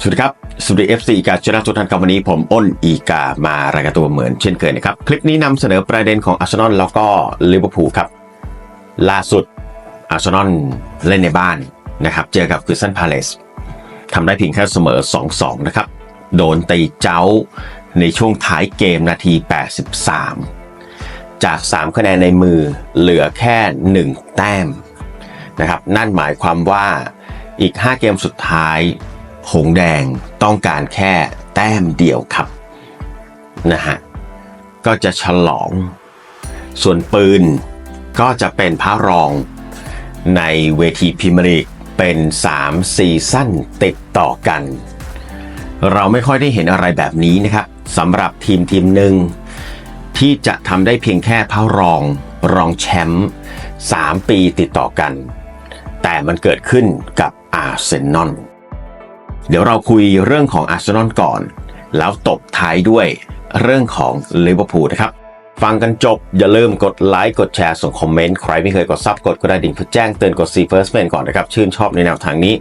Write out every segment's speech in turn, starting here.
สวัสดีครับ สวัสดี FC อีกาชนะทุกท่านครับวันนี้ผมอ้นอีกามารายการตัวเหมือนเช่นเคยนะครับ คลิปนี้นำเสนอประเด็นของอาร์เซนอลแล้วก็ลิเวอร์พูลครับ ล่าสุดอาร์เซนอลเล่นในบ้านนะครับ เจอกับคริสตันพาเลสทำได้เพียงแค่เสมอ 2-2 นะครับ โดนตีเจ้าในช่วงท้ายเกมนาที 83 จาก 3 คะแนนในมือเหลือแค่ 1 แต้มนะครับ นั่นหมายความว่าอีก 5 เกมสุดท้าย หงแดงต้องการแค่แต้มเดียวครับนะฮะก็จะฉลอง ส่วนปืนก็จะเป็นพระรองในเวทีพรีเมียร์ลีกเป็น 3 ซีซั่นติดต่อกัน เราไม่ค่อยได้เห็นอะไรแบบนี้นะครับสำหรับทีมทีมหนึ่งที่จะทำได้เพียงแค่พระรองรองแชมป์3ปีติดต่อกัน แต่มันเกิดขึ้นกับอาร์เซนอล เดี๋ยวเราคุยเรื่องของอาร์เซนอลก่อน แล้วตบท้ายด้วยเรื่องของลิเวอร์พูลนะครับ ฟังกันจบ อย่าลืมกดไลค์กดแชร์ส่งคอมเมนต์ใครไม่เคยกดซับกดกระดิ่งเพื่อแจ้งเตือนกด See First Man ก่อนนะครับ ชื่นชอบในแนวทางนี้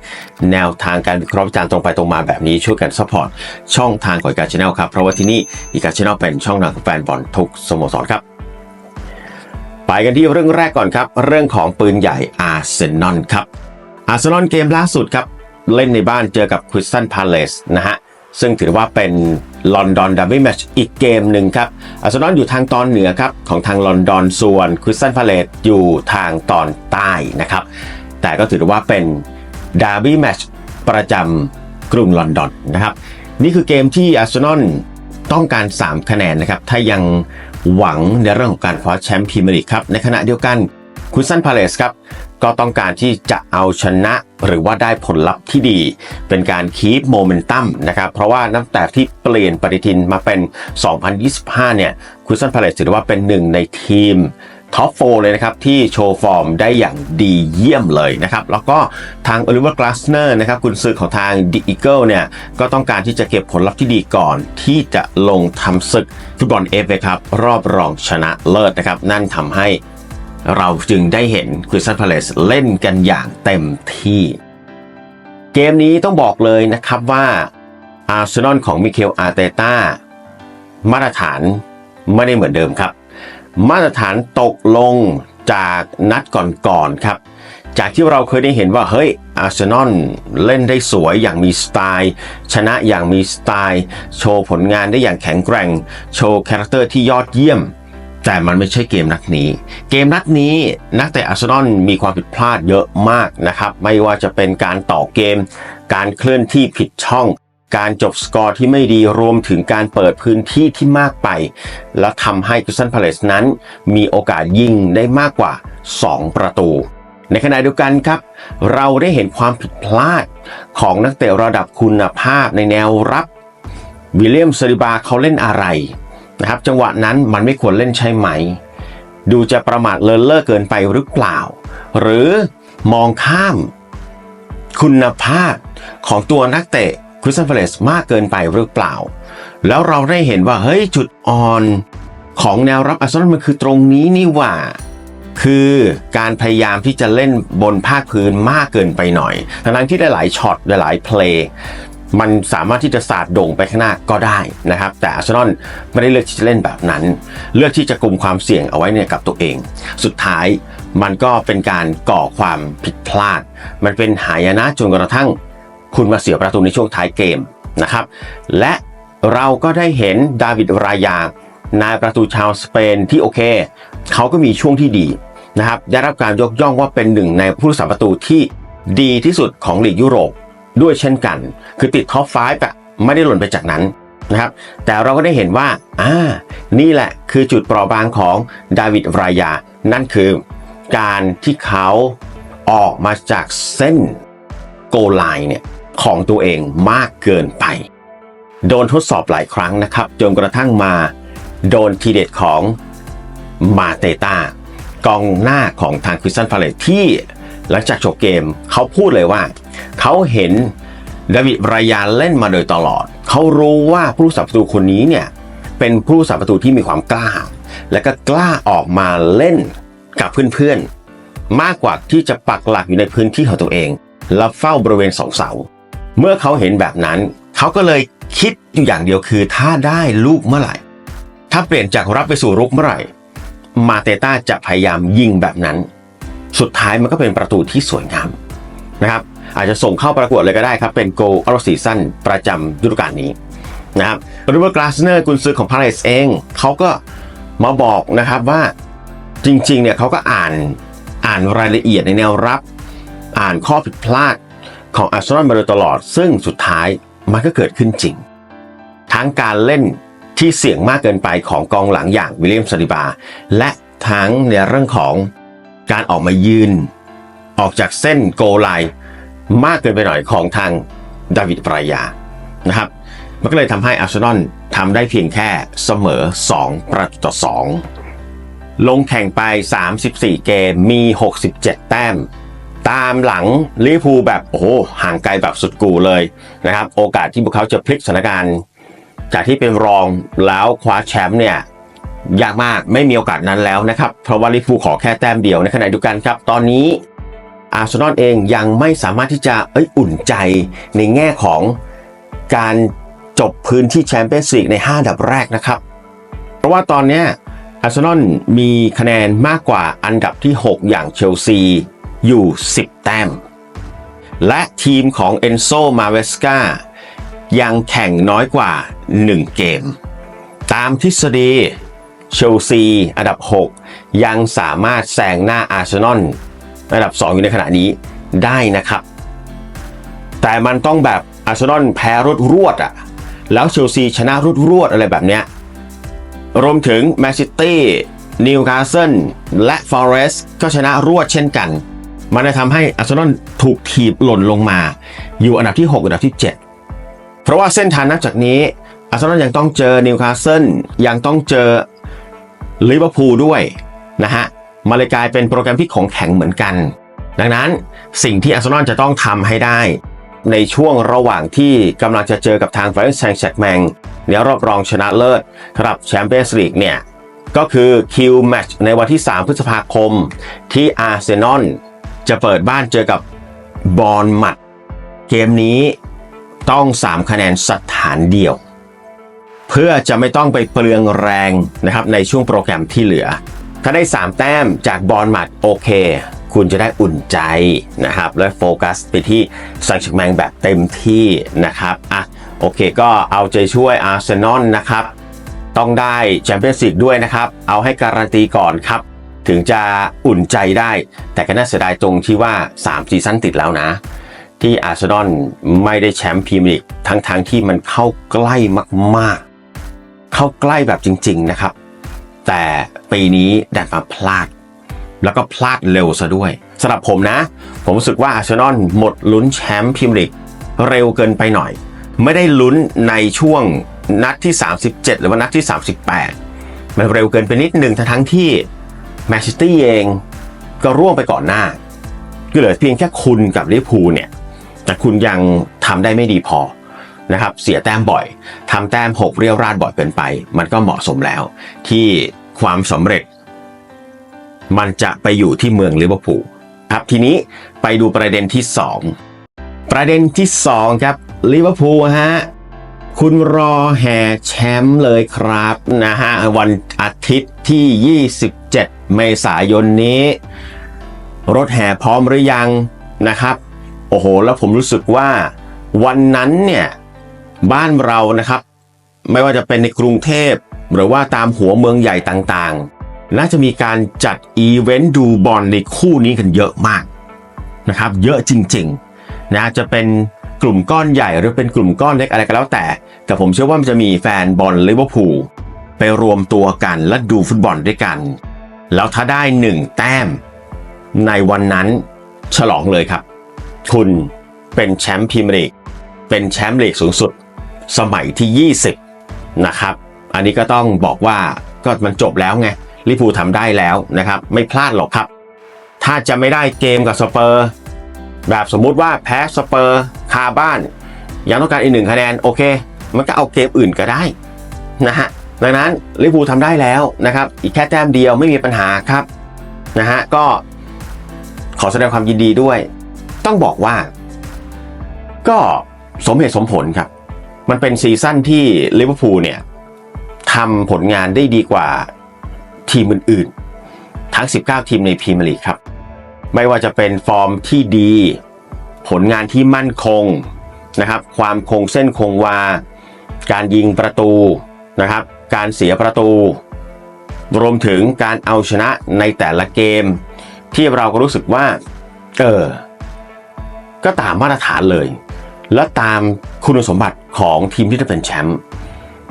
แนวทางการวิเคราะห์วิจารณ์ตรงไปตรงมาแบบนี้ช่วยกันซัพพอร์ตช่องทางของกาชแนลครับเพราะว่าที่นี่อีกาชแนลเป็นช่องทางของแฟนบอลทุกสโมสรครับไปกันที่เรื่องแรกก่อนครับ เรื่องของปืนใหญ่อาร์เซนอลครับอาร์เซนอลเกมล่าสุดครับ เล่นในบ้านเจอกับคริสตันพาเลสนะฮะซึ่งถือว่าเป็นลอนดอนดับเบิลแมชอีกเกมหนึ่งครับอาร์เซนอลอยู่ทางตอนเหนือครับของทางลอนดอนส่วนคริสตันพาเลสอยู่ทางตอนใต้นะครับ แต่ก็ถือว่าเป็นดาร์บี้แมชประจำกรุงลอนดอนนะครับ นี่คือเกมที่อาร์เซนอลต้องการ 3 คะแนนนะครับ ถ้ายังหวังในเรื่องของการคว้าแชมป์พรีเมียร์ลีกครับ ในขณะเดียวกัน คุซันพาเลสครับ ก็ต้องการที่จะเอาชนะหรือว่าได้ผลลัพธ์ที่ดี เป็นการคีปโมเมนตัมนะครับเพราะว่านับแต่ที่เปลี่ยนปฏิทินมาเป็น 2025 เนี่ยคุซันพาเลสถือว่าเป็นหนึ่งในทีมท็อปโฟเลยนะครับ ที่โชว์ฟอร์มได้อย่างดีเยี่ยมเลยนะครับ แล้วก็ทางโอลิเวอร์กลาสเนอร์นะครับกุนซือของทางดิอีเกิลเนี่ย ก็ต้องการที่จะเก็บผลลัพธ์ที่ดีก่อน ที่จะลงทำศึกฟุตบอลเอฟเอครับรอบรองชนะเลิศนะครับ นั่นทำให้ เราจึงได้เห็นคริสตันพาเลสเล่นกันอย่างเต็มที่ เกมนี้ต้องบอกเลยนะครับว่าอาร์เซนอลของมิเคลอาร์เตต้ามาตรฐานไม่ได้เหมือนเดิมครับ มาตรฐานตกลงจากนัดก่อนๆครับ จากที่เราเคยได้เห็นว่าเฮ้ยอาร์เซนอลเล่นได้สวยอย่างมีสไตล์ ชนะอย่างมีสไตล์ โชว์ผลงานได้อย่างแข็งแกร่ง โชว์คาแรคเตอร์ที่ยอดเยี่ยม แต่มันไม่ใช่เกมนัดนี้ เกมนัดนี้นักเตะอาร์เซนอลมีความผิดพลาดเยอะมากนะครับ ไม่ว่าจะเป็นการต่อเกม การเคลื่อนที่ผิดช่อง การจบสกอร์ที่ไม่ดีรวมถึงการเปิดพื้นที่ที่มากไป แล้วทำให้คริสตันพาเลสนั้น มีโอกาสยิงได้มากกว่า 2 ประตู ในขณะเดียวกันครับ เราได้เห็นความผิดพลาดของนักเตะระดับคุณภาพในแนวรับวิลเลียมซาลิบาเขาเล่นอะไร นะครับ จังหวะนั้นมันไม่ควรเล่นใช่ไหม ดูจะประมาทเลินเล่อเกินไปหรือเปล่า หรือมองข้าม คุณภาพของตัวนักเตะคริสตันพาเลสมากเกินไปหรือเปล่า แล้วเราได้เห็นว่า เฮ้ย จุดอ่อนของแนวรับอาร์เซนอลมันคือตรงนี้นี่หว่าคือการพยายามที่จะเล่นบนภาคพื้นมากเกินไปหน่อย ทั้งที่ได้หลายช็อตได้หลายเพลย์ มันสามารถที่จะสาดโด่งไปข้างหน้าก็ได้นะครับ แต่อาร์เซนอลไม่ได้เลือกที่จะเล่นแบบนั้น เลือกที่จะกลุ่มความเสี่ยงเอาไว้เนี่ยกับตัวเอง สุดท้ายมันก็เป็นการก่อความผิดพลาด มันเป็นหายนะจนกระทั่ง คุณมาเสียประตูในช่วงท้ายเกมนะครับ และเราก็ได้เห็นดาวิดรายานายประตูชาวสเปนที่โอเค เขาก็มีช่วงที่ดีนะครับ ได้รับการยกย่องว่าเป็นหนึ่งในผู้รักษาประตูที่ดีที่สุดของลีกยุโรป ด้วยเช่นกัน คือติดท็อป5อะไม่ได้หล่นไปจากนั้นนะครับ แต่เราก็ได้เห็นว่าอ่านี่แหละคือจุดเปราะบางของดาวิดรายา นั่นคือการที่เขาออกมาจากเส้นโกไลน์เนี่ยของตัวเองมากเกินไป โดนทดสอบหลายครั้งนะครับ จนกระทั่งมาโดนทีเด็ดของมาเตตากองหน้าของทางคริสตันพาเลตที่หลังจากจบเกมเขาพูดเลยว่า เขาเห็นดาวิดรายานเล่นมาโดยตลอด เขารู้ว่าผู้รักษาประตูคนนี้เนี่ยเป็นผู้รักษาประตูที่มีความกล้า และก็กล้าออกมาเล่นกับเพื่อนๆ มากกว่าที่จะปักหลักอยู่ในพื้นที่ของตัวเอง แล้วเฝ้าบริเวณสองเสา เมื่อเขาเห็นแบบนั้น เขาก็เลยคิดอยู่อย่างเดียวคือถ้าได้ลูกเมื่อไหร่ ถ้าเปลี่ยนจากรับไปสู่รุกเมื่อไหร่ มาเตต้าจะพยายามยิงแบบนั้น สุดท้ายมันก็เป็นประตูที่สวยงาม นะครับอาจจะส่งเข้าประกวดเลยก็ได้ครับ เป็นโกลออฟซีซั่นประจำฤดูกาลนี้นะครับริเวอร์กลาสเนอร์กุนซือของพาเลสเองเขาก็มาบอกนะครับว่าจริงๆเนี่ยเขาก็อ่านอ่านรายละเอียดในแนวรับ อ่านข้อผิดพลาดของอาร์เซนอลมาโดยตลอด ซึ่งสุดท้ายมันก็เกิดขึ้นจริง ทั้งการเล่นที่เสี่ยงมากเกินไปของกองหลังอย่างวิลเลียมซาลิบา และทั้งในเรื่องของการออกมายืน ออกจากเส้นโกไลมากเกินไปหน่อยของทางดาวิดปรายานะครับมันก็เลยทำให้อาร์เซนอลทำได้เพียงแค่เสมอ 2 ประตูต่อ 2 ลงแข่งไป 34 เกมมี 67 แต้ม ตามหลังลิเวอร์พูลแบบโอ้โหห่างไกลแบบสุดกูเลยนะครับ โอกาสที่พวกเขาจะพลิกสถานการณ์ จากที่เป็นรองแล้วคว้าแชมป์เนี่ยยากมากไม่มีโอกาสนั้นแล้วนะครับ เพราะว่าลิเวอร์พูลขอแค่แต้มเดียวในขณะเดียวกันครับ ตอนนี้ อาร์เซนอลเองยังไม่สามารถที่จะเอ้ยอุ่นใจในแง่ของการจบพื้นที่แชมเปี้ยนส์ลีกใน 5 อันดับแรกนะครับ เพราะว่าตอนนี้อาร์เซนอลมีคะแนนมากกว่าอันดับที่ 6 อย่างเชลซีอยู่ 10 แต้ม และทีมของเอนโซมาเวสกายังแข่งน้อยกว่า 1 เกม ตามทฤษฎีเชลซีอันดับ 6 ยังสามารถแซงหน้าอาร์เซนอล อันดับ 2 อยู่ในขณะนี้ได้นะครับ แต่มันต้องแบบอาร์เซนอลแพ้รวดรวดอะแล้วเชลซีชนะรวดรวดอะไรแบบเนี้ยรวมถึงแมนซิตี้นิวคาสเซิลและฟอเรสต์ก็ชนะรวดเช่นกัน มันจะทำให้อาร์เซนอลถูกถีบหล่นลงมา อยู่อันดับที่ 6 อันดับที่ 7 เพราะว่าเส้นทางนับจากนี้อาร์เซนอลยังต้องเจอนิวคาสเซิลยังต้องเจอลิเวอร์พูลด้วยนะฮะ มาเลยกลายเป็นโปรแกรมที่ของแข็งเหมือนกัน ดังนั้นสิ่งที่อาร์เซนอลจะต้องทำให้ได้ ในช่วงระหว่างที่กำลังจะเจอกับทางไฟแซงแชกแมงในรอบรองชนะเลิศครับแชมเปี้ยนส์ลีกเนี่ย ก็คือคิวแมตช์ในวันที่ 3 พฤษภาคม ที่อาร์เซนอลจะเปิดบ้านเจอกับบอลมัด เกมนี้ต้อง 3 คะแนนสถานเดียว เพื่อจะไม่ต้องไปเปลืองแรงนะครับในช่วงโปรแกรมที่เหลือ ถ้าได้ 3 แต้มจากบอลหมัดโอเค คุณจะได้อุ่นใจนะครับ และโฟกัสไปที่ซังชิกแมงแบบเต็มที่นะครับอะโอเคก็เอาใจช่วยอาร์เซนอลนะครับ ต้องได้แชมเปี้ยนส์ลีกด้วยนะครับ เอาให้การันตีก่อนครับ ถึงจะอุ่นใจได้ แต่ก็น่าเสียดายตรงที่ว่า 3 ซีซั่นติดแล้วนะ ที่อาร์เซนอลไม่ได้แชมป์พรีเมียร์ลีกทั้งๆทที่มันเข้าใกล้มากๆ เข้าใกล้แบบจริง ๆนะครับ แต่ ปีนี้ดันมาพลาด แล้วก็พลาดเร็วซะด้วยสำหรับผมนะ ผมรู้สึกว่าอาร์เซนอลหมดลุ้นแชมป์พรีเมียร์ลีกเร็วเกินไปหน่อย ไม่ได้ลุ้นในช่วงนัดที่ 37 หรือว่านัดที่ 38 มันเร็วเกินไปนิดหนึ่งทั้งที่แมนเชสเตอร์เองก็ร่วงไปก่อนหน้า ก็เหลือเพียงแค่คุณกับลิเวอร์พูลเนี่ยแต่คุณยังทำได้ไม่ดีพอนะครับเสียแต้มบ่อยทำแต้มหกเรียวราดบ่อยเกินไป มันก็เหมาะสมแล้วที่ ความสำเร็จ มันจะไปอยู่ที่เมืองลิเวอร์พูลครับทีนี้ไปดูประเด็นที่ 2 ประเด็นที่ 2 ครับลิเวอร์พูลฮะคุณรอแห่แชมป์เลยครับนะฮะวันอาทิตย์ที่ 27 เมษายนนี้ รถแห่พร้อมหรือยังนะครับ โอ้โห แล้วผมรู้สึกว่าวันนั้นเนี่ย บ้านเรานะครับ ไม่ว่าจะเป็นในกรุงเทพ หรือว่าตามหัวเมืองใหญ่ต่างๆน่าจะมีการจัดอีเวนต์ดูบอลในคู่นี้กันเยอะมากนะครับ เยอะจริงๆนะจะเป็นกลุ่มก้อนใหญ่หรือเป็นกลุ่มก้อนเล็กอะไรก็แล้วแต่ แต่ผมเชื่อว่ามันจะมีแฟนบอลลิเวอร์พูลไปรวมตัวกันและดูฟุตบอลด้วยกัน แล้วถ้าได้หนึ่งแต้ม ในวันนั้นฉลองเลยครับ คุณเป็นแชมป์พรีเมียร์ลีกเป็นแชมป์ลีกสูงสุด สมัยที่ 20 นะครับ อันนี้ก็ต้องบอกว่าก็มันจบแล้วไงลิเวอร์พูลทำได้แล้วนะครับ ไม่พลาดหรอกครับ ถ้าจะไม่ได้เกมกับสเปอร์แบบสมมุติว่าแพ้สเปอร์คาบ้านยังต้องการอีกหนึ่งคะแนนโอเค มันก็เอาเกมอื่นก็ได้นะฮะดังนั้นลิเวอร์พูลทำได้แล้วนะครับ อีกแค่แต้มเดียวไม่มีปัญหาครับนะฮะก็ขอแสดงความยินดีด้วย ต้องบอกว่า ก็สมเหตุสมผลครับ มันเป็นซีซั่นที่ลิเวอร์พูลเนี่ย ทำผลงานได้ดีกว่าทีมอื่นๆ ทั้ง 19 ทีมในพรีเมียร์ลีกครับ ไม่ว่าจะเป็นฟอร์มที่ดี ผลงานที่มั่นคงนะครับ ความคงเส้นคงวา การยิงประตูนะครับ การเสียประตู รวมถึงการเอาชนะในแต่ละเกม ที่เราก็รู้สึกว่า เออ ก็ตามมาตรฐานเลย และตามคุณสมบัติของทีมที่จะเป็นแชมป์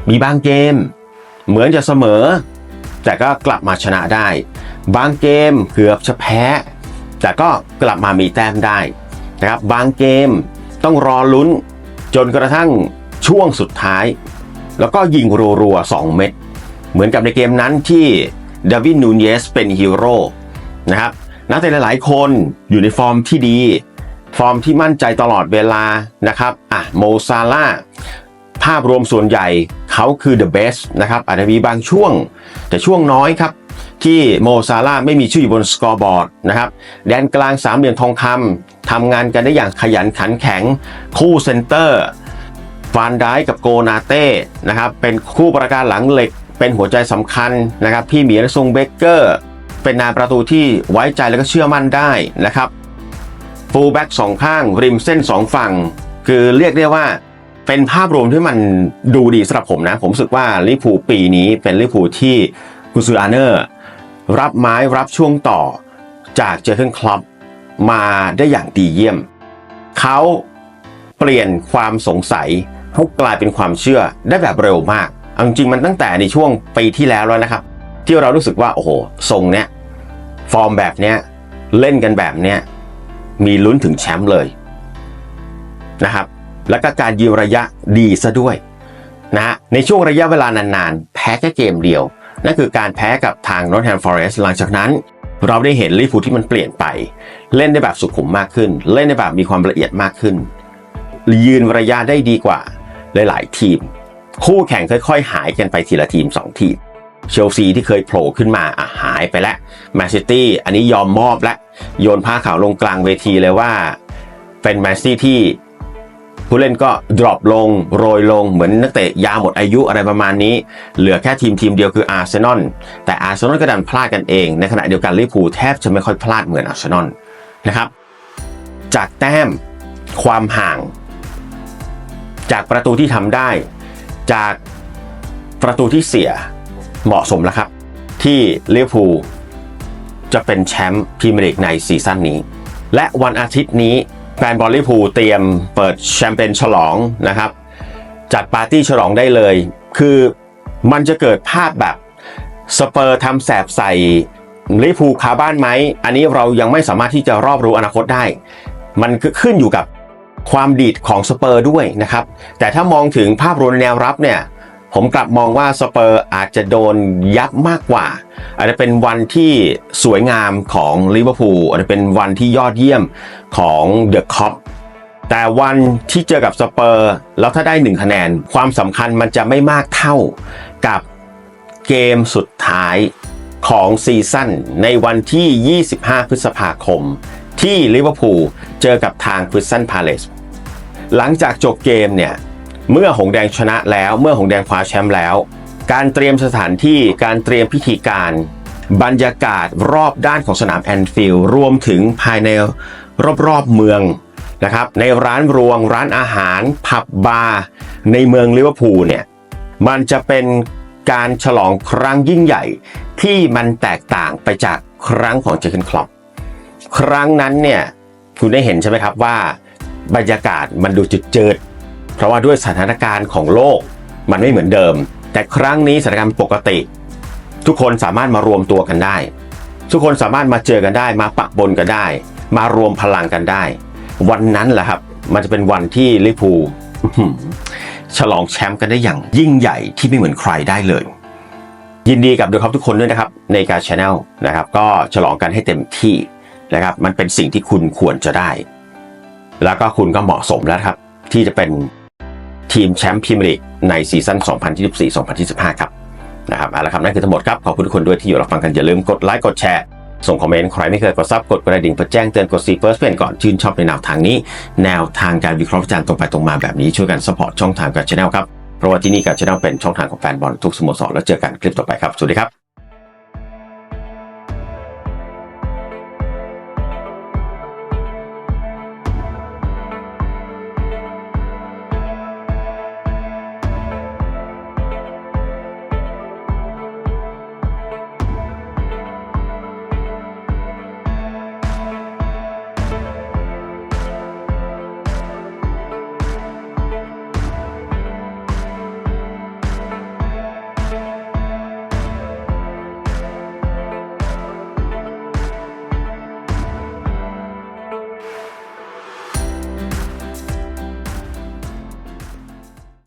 มีบางเกม เหมือนจะเสมอ แต่ก็กลับมาชนะได้ บางเกมเกือบจะแพ้ แต่ก็กลับมามีแต้มได้นะครับบางเกมต้องรอลุ้นจนกระทั่งช่วงสุดท้าย แล้วก็ยิงรัวๆ2เม็ดเหมือนกับในเกมนั้นที่ดาวินนูนเยสเป็นฮีโร่นะครับนักเตะหลายๆคนอยู่ในฟอร์มที่ดี ฟอร์มที่มั่นใจตลอดเวลานะครับอะโมซาล่า ภาพรวมส่วนใหญ่เขาคือ the best นะครับอาจจะมีบางช่วง แต่ช่วงน้อยครับ ที่โมซาล่าไม่มีชื่ออยู่บนสกอร์บอร์ดนะครับแดนกลางสามเหลี่ยมทองคำทำงานกันได้อย่างขยันขันแข็ง คู่เซนเตอร์ฟานได้กับโกนาเต้นะครับเป็นคู่ประการหลังเหล็กเป็นหัวใจสำคัญนะครับพี่เหมียนซุงเบเกอร์เป็นนายประตูที่ไว้ใจแล้วก็เชื่อมั่นได้นะครับฟูลแบ็กสองข้างริมเส้นสองฝั่ง คือเรียกได้ว่า เป็นภาพรวมที่มันดูดีสำหรับผมนะ ผมรู้สึกว่าลิเวอร์พูปีนี้เป็นลิเวอร์พูที่กุซืออาเนอร์ รับไม้รับช่วงต่อจากเจอร์เกนคลับมาได้อย่างดีเยี่ยม เขาเปลี่ยนความสงสัยให้กลายเป็นความเชื่อได้แบบเร็วมากเอาจริงมันตั้งแต่ในช่วงปีที่แล้วแล้วนะครับ ที่เรารู้สึกว่าโอ้โหทรงเนี้ยฟอร์มแบบเนี้ยเล่นกันแบบเนี้ยมีลุ้นถึงแชมป์เลยนะครับ แล้วก็การยืนระยะดีซะด้วยนะฮะในช่วงระยะเวลานานๆ แพ้แค่เกมเดียว นั่นคือการแพ้กับทางนอตแฮมฟอเรสต์หลังจากนั้น เราได้เห็นลิเวอร์พูที่มันเปลี่ยนไป เล่นได้แบบสุขุมมากขึ้น เล่นได้แบบมีความละเอียดมากขึ้น ยืนระยะได้ดีกว่าหลายๆทีม คู่แข่งค่อยๆ หายกันไปทีละทีม 2 ทีมเชลซีที่เคยโผล่ขึ้นมาอะหายไปแล้วแมนซิตี้อันนี้ยอมมอบแล้วโยนผ้าขาวลงกลางเวทีเลยว่า เป็นแมนซิตี้ที่ ผู้เล่นก็ดรอปลงโรยลงเหมือนนักเตะยาหมดอายุอะไรประมาณนี้ เหลือแค่ทีมทีมเดียวคืออาร์เซนอลแต่อาร์เซนอลก็ดันพลาดกันเอง ในขณะเดียวกันลิเวอร์พูลแทบจะไม่ค่อยพลาดเหมือนอาร์เซนอลนะครับจากแต้มความห่าง จากประตูที่ทำได้ จากประตูที่เสียเหมาะสมแล้วครับ ที่ลิเวอร์พูลจะเป็นแชมป์พรีเมียร์ลีกในซีซั่นนี้ และวันอาทิตย์นี้ แฟนบอลลิพูเตรียมเปิดแชมเปญฉลองนะครับ จัดปาร์ตี้ฉลองได้เลย คือมันจะเกิดภาพแบบสเปอร์ทำแสบใส่ลิพูคาบ้านไหม อันนี้เรายังไม่สามารถที่จะรอบรู้อนาคตได้ มันขึ้นอยู่กับความดีดของสเปอร์ด้วยนะครับ แต่ถ้ามองถึงภาพรวมแนวรับเนี่ย ผมกลับมองว่าสเปอร์อาจจะโดนยับมากกว่า อาจจะเป็นวันที่สวยงามของลิเวอร์พูลอาจจะเป็นวันที่ยอดเยี่ยมของเดอะคอปแต่วันที่เจอกับสเปอร์แล้วถ้าได้หนึ่งคะแนน ความสำคัญมันจะไม่มากเท่ากับเกมสุดท้ายของซีซั่นในวันที่ 25 พฤษภาคม ที่ลิเวอร์พูลเจอกับทางคริสตันพาเลสหลังจากจบเกมเนี่ย เมื่อหงแดงชนะแล้วเมื่อหงแดงคว้าแชมป์แล้ว การเตรียมสถานที่การเตรียมพิธีการ บรรยากาศรอบด้านของสนามแอนฟิลด์รวมถึงภายในรอบๆเมืองนะครับในร้านรวงร้านอาหาร ผับบาร์ในเมืองลิเวอร์พูลเนี่ยมันจะเป็นการฉลองครั้งยิ่งใหญ่ ที่มันแตกต่างไปจากครั้งของเจอร์เกนคลอปครั้งนั้นเนี่ยคุณได้เห็นใช่ไหมครับว่า บรรยากาศมันดูจืดๆ เพราะว่าด้วยสถานการณ์ของโลกมันไม่เหมือนเดิม แต่ครั้งนี้สถานการณ์ปกติ ทุกคนสามารถมารวมตัวกันได้ ทุกคนสามารถมาเจอกันได้ มาปะบนกันได้ มารวมพลังกันได้ วันนั้นแหละครับ มันจะเป็นวันที่ลิเวอร์พูลอื้อหือฉลองแชมป์กันได้อย่างยิ่งใหญ่ที่ไม่เหมือนใครได้เลย ยินดีกับดูครับทุกคนด้วยนะครับ ในการช anel นะครับ ก็ฉลองกันให้เต็มที่นะครับ มันเป็นสิ่งที่คุณควรจะได้ แล้วก็คุณก็เหมาะสมแล้วครับ ที่จะเป็น ทีมแชมป์พรีเมียร์ลีกในซีซั่น 2024-2025 ครับนะครับเอาละครับนั่นคือทั้งหมดครับขอบคุณทุกคนด้วยที่อยู่รับฟังกันอย่าลืมกดไลค์กดแชร์ส่งคอมเมนต์ใครไม่เคยกดซับกดกระดิ่งเพื่อแจ้งเตือนกดซีเฟิร์สเพนก่อนชื่นชอบในแนวทางนี้ แนวทางการวิเคราะห์วิจารณ์ตรงไปตรงมาแบบนี้ช่วยกันสปอร์ตช่องทางกับช anel ครับเพราะว่าที่นี่กับช anel เป็นช่องทางของแฟนบอลทุกสโมสรแล้วเจอกันคลิปต่อไปครับสวัสดีครับ